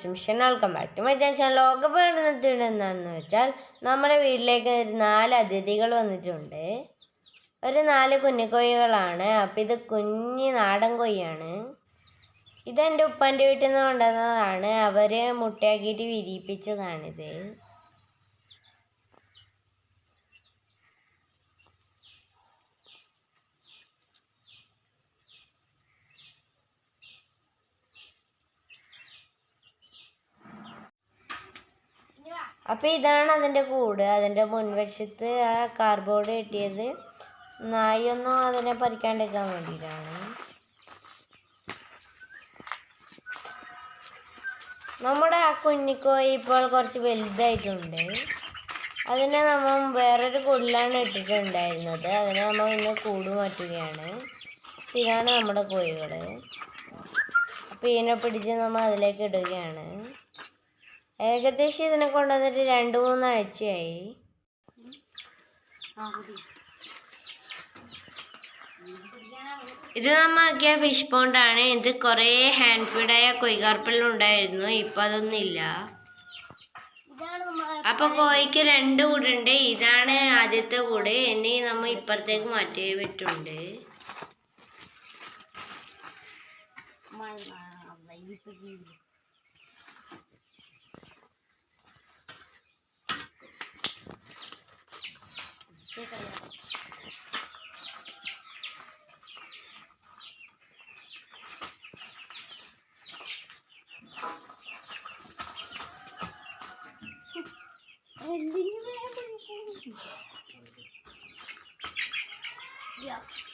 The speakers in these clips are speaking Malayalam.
It's mission welcome back to my channel ലോകപ്പെടുന്നതിന് എന്താണെന്ന് വെച്ചാൽ നമ്മുടെ വീട്ടിലേക്ക് ഒരു നാല് അതിഥികൾ വന്നിട്ടുണ്ട്. ഒരു നാല് കുഞ്ഞിക്കോഴികളാണ്. അപ്പം ഇത് കുഞ്ഞ് നാടൻ കൊയ്യാണ് ഇതെന്റെ ഉപ്പാന്റെ വീട്ടിൽ നിന്ന് കൊണ്ടുവന്നതാണ്. അവർ മുട്ടയാക്കിയിട്ട് വിരിയിപ്പിച്ചതാണിത്. അപ്പോൾ ഇതാണ് അതിന്റെ കൂട്. അതിന്റെ മുൻവശത്ത് ആ കാർബോർഡ് കെട്ടിയത്. നായൊന്നും അതിനെ പറിക്കാണ്ടിരിക്കാൻ വേണ്ടിയിട്ടാണ്. നമ്മുടെ ആ കുഞ്ഞിക്കോയി ഇപ്പോൾ കുറച്ച് വലുതായിട്ടുണ്ട്. അതിനെ നമ്മൾ വേറൊരു കൂടിലാണ് ഇട്ടിട്ടുണ്ടായിരുന്നത്. അതിനെ നമ്മൾ ഇന്ന് കൂട് മാറ്റുകയാണ്. ഇതാണ് നമ്മുടെ കോഴികൾ അപ്പോൾ ഇതിനെ പിടിച്ച് നമ്മൾ അതിലേക്ക് ഇടുകയാണ്. ഏകദേശം ഇതിനെ കൊണ്ടുവന്നിട്ട് രണ്ട് മൂന്നാഴ്ചയായി. ഇത് നമ്മാക്കിയ ഫിഷ് പോണ്ടാണ് ഇത് കുറേ ഹാൻഡ് ഫീഡായ കൊയ്കാർപ്പെല്ലാം ഉണ്ടായിരുന്നു. ഇപ്പം അതൊന്നുമില്ല. അപ്പൊ കോഴിക്ക് രണ്ട് കൂടുണ്ട്. ഇതാണ് ആദ്യത്തെ കൂട്. ഇനി നമ്മ ഇപ്പുറത്തേക്ക് മാറ്റി വിട്ടുണ്ട്. Biraz.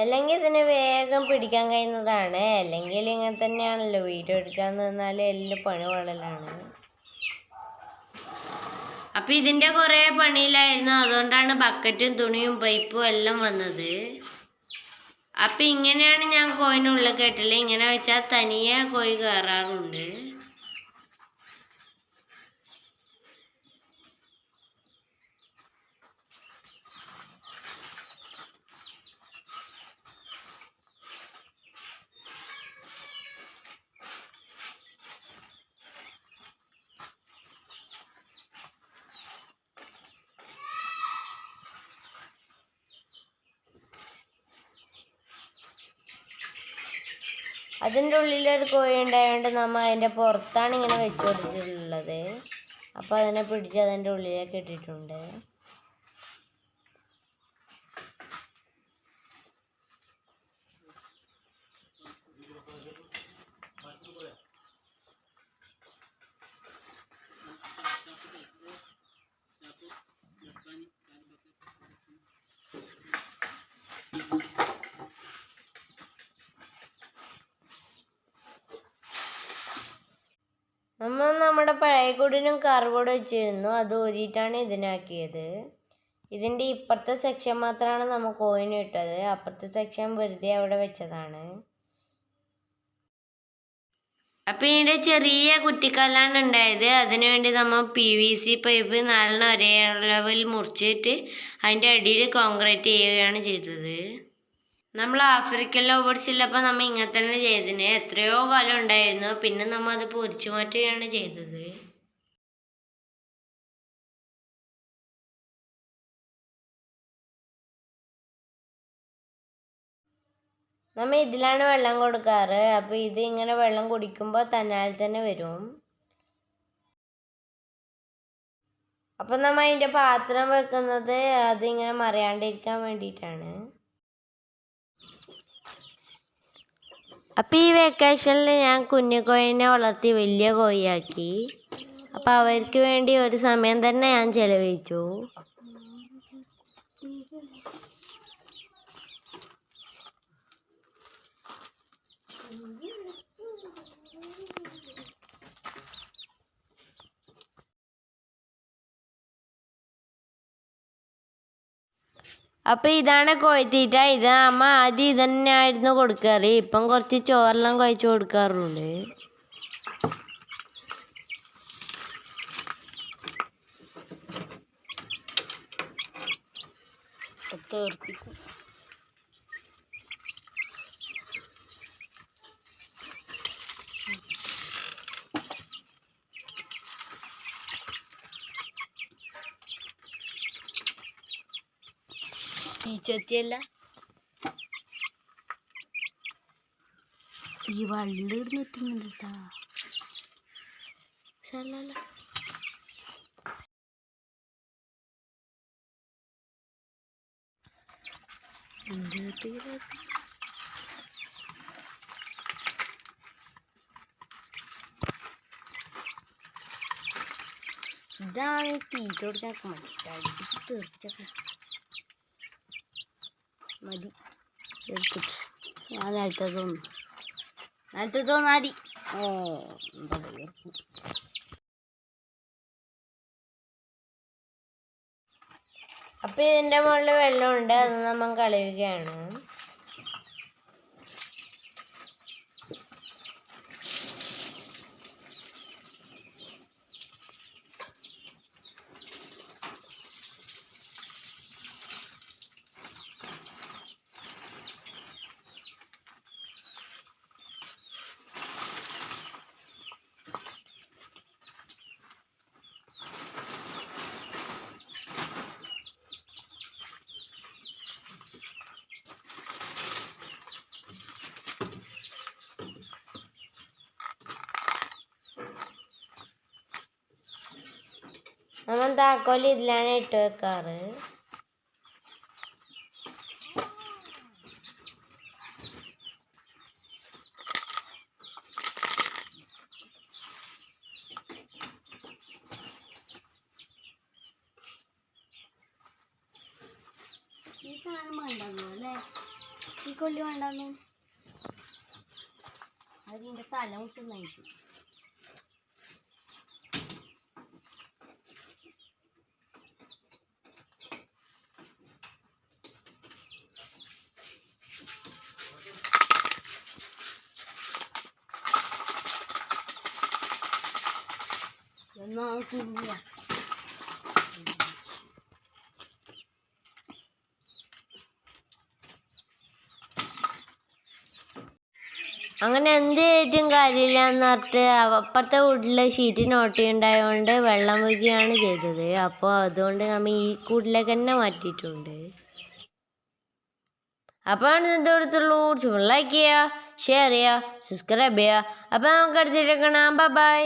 അല്ലെങ്കിൽ ഇതിനെ വേഗം പിടിക്കാൻ കഴിയുന്നതാണ്. അല്ലെങ്കിൽ ഇങ്ങനെ തന്നെയാണല്ലോ വീഡിയോ എടുക്കാൻ നിന്നാൽ എല്ലാം പണി വളലാണ് അപ്പൊ ഇതിന്റെ കുറേ പണിയിലായിരുന്നു. അതുകൊണ്ടാണ് ബക്കറ്റും തുണിയും പൈപ്പും എല്ലാം വന്നത്. അപ്പൊ ഇങ്ങനെയാണ് ഞാൻ കോയിനുള്ളിൽ കേട്ടില്ല ഇങ്ങനെ വെച്ചാൽ തനിയെ കോഴി കയറാറുണ്ട്. അതിന്റെ ഉള്ളിലൊരു കോഴി ഉണ്ടായതുകൊണ്ട് നമ്മൾ അതിന്റെ പുറത്താണ് ഇങ്ങനെ വെച്ച് കൊടുത്തിട്ടുള്ളത്. അപ്പോൾ അതിനെ പിടിച്ച് അതിന്റെ ഉള്ളിലേക്ക് ഇട്ടിട്ടുണ്ട് നമ്മൾ കൂടിനും കാർബോർഡ് വെച്ചിരുന്നു. അത് ഊരിയിട്ടാണ് ഇതിനാക്കിയത്. ഇതിന്റെ ഇപ്പുറത്തെ സെക്ഷൻ മാത്രമാണ് നമ്മൾ കോയിൻ ഇട്ടത്. അപ്പുറത്തെ സെക്ഷൻ വെറുതെ അവിടെ വെച്ചതാണ്. അപ്പം ഇതിന്റെ ചെറിയ കുറ്റിക്കല്ലാണ് ഉണ്ടായത്. അതിനുവേണ്ടി നമ്മൾ പി വി സി പൈപ്പ് നാലിന് ഒരേ അളവിൽ മുറിച്ചിട്ട് അതിന്റെ അടിയിൽ കോൺക്രീറ്റ് ചെയ്യുകയാണ് ചെയ്തത്. നമ്മൾ ആഫ്രിക്കൻ ലോബേർഡ്സ് ഇല്ലപ്പോൾ നമ്മൾ ഇങ്ങനെ തന്നെ ചെയ്തിന്. എത്രയോ കാലം ഉണ്ടായിരുന്നു. പിന്നെ നമ്മൾ അത് പൊരിച്ചു മാറ്റുകയാണ് ചെയ്തത്. നമ്മൾ ഇതിലാണ് വെള്ളം കൊടുക്കാറ്. അപ്പോൾ ഇത് ഇങ്ങനെ വെള്ളം കുടിക്കുമ്പോൾ തന്നാൽ തന്നെ വരും. അപ്പം നമ്മൾ അതിന്റെ പാത്രം വെക്കുന്നത് അതിങ്ങനെ മറിയാണ്ടിരിക്കാൻ വേണ്ടിയിട്ടാണ്. അപ്പം ഈ വെക്കേഷനിൽ ഞാൻ കുഞ്ഞു കോയിനെ വളർത്തി വലിയ കോയിയാക്കി അപ്പോൾ അവർക്ക് വേണ്ടി ഒരു സമയം തന്നെ ഞാൻ ചെലവഴിച്ചു. അപ്പം ഇതാണ് കോഴിത്തീറ്റ ഇത് അമ്മ ആദ്യം ഇത് തന്നെയായിരുന്നു കൊടുക്കാറ്. ഇപ്പം കുറച്ച് ചോറെല്ലാം കുഴച്ച് കൊടുക്കാറുണ്ട്. തീർപ്പിക്കും ടീച്ചെത്തിയല്ല ഈ വള്ളി കേട്ടാ സാറല്ല ഇതാണ് തീറ്റ കൊടുക്കാൻ തീർച്ചയൊക്കെ മതി. എടുത്തിട്ട്. ഞാൻ നേരത്തെ തോന്നുന്നു. നേരത്തെ തോന്നാതി ഓ എന്താ വിയർപ്പ്. അപ്പൊ ഇതിന്റെ മുകളിൽ വെള്ളമുണ്ട്. അത് നമ്മൾ കളയുകയാണ്. നമ്മൾ താക്കോൽ ഇതിലാണ് ഇട്ട് വെക്കാറ്? ഈ സാധനം ഈ കൊല്ലി വേണ്ടെന്നു? അതിന്റെ തല മുട്ടുന്നായിട്ട് അങ്ങനെ എന്ത് ചെയ്തിട്ടും കാര്യമില്ല എന്ന് പറഞ്ഞിട്ട് അപ്പുറത്തെ വീട്ടിലെ ഷീറ്റ് നോട്ടി ഉണ്ടായതുകൊണ്ട് വെള്ളം വീഴുകയാണ് ചെയ്തത്. അപ്പോൾ അതുകൊണ്ട് നമ്മൾ ഈ കൂട്ടിലേക്ക് തന്നെ മാറ്റിയിട്ടുണ്ട്. അപ്പോൾ ഇന്നത്തെ അടുത്തുള്ളൂ ലൈക്ക് ചെയ്യുക ഷെയർ ചെയ്യുക സബ്സ്ക്രൈബ് ചെയ്യുക. അപ്പോൾ നമുക്ക് അടുത്തിട്ട് കാണാം. ബൈ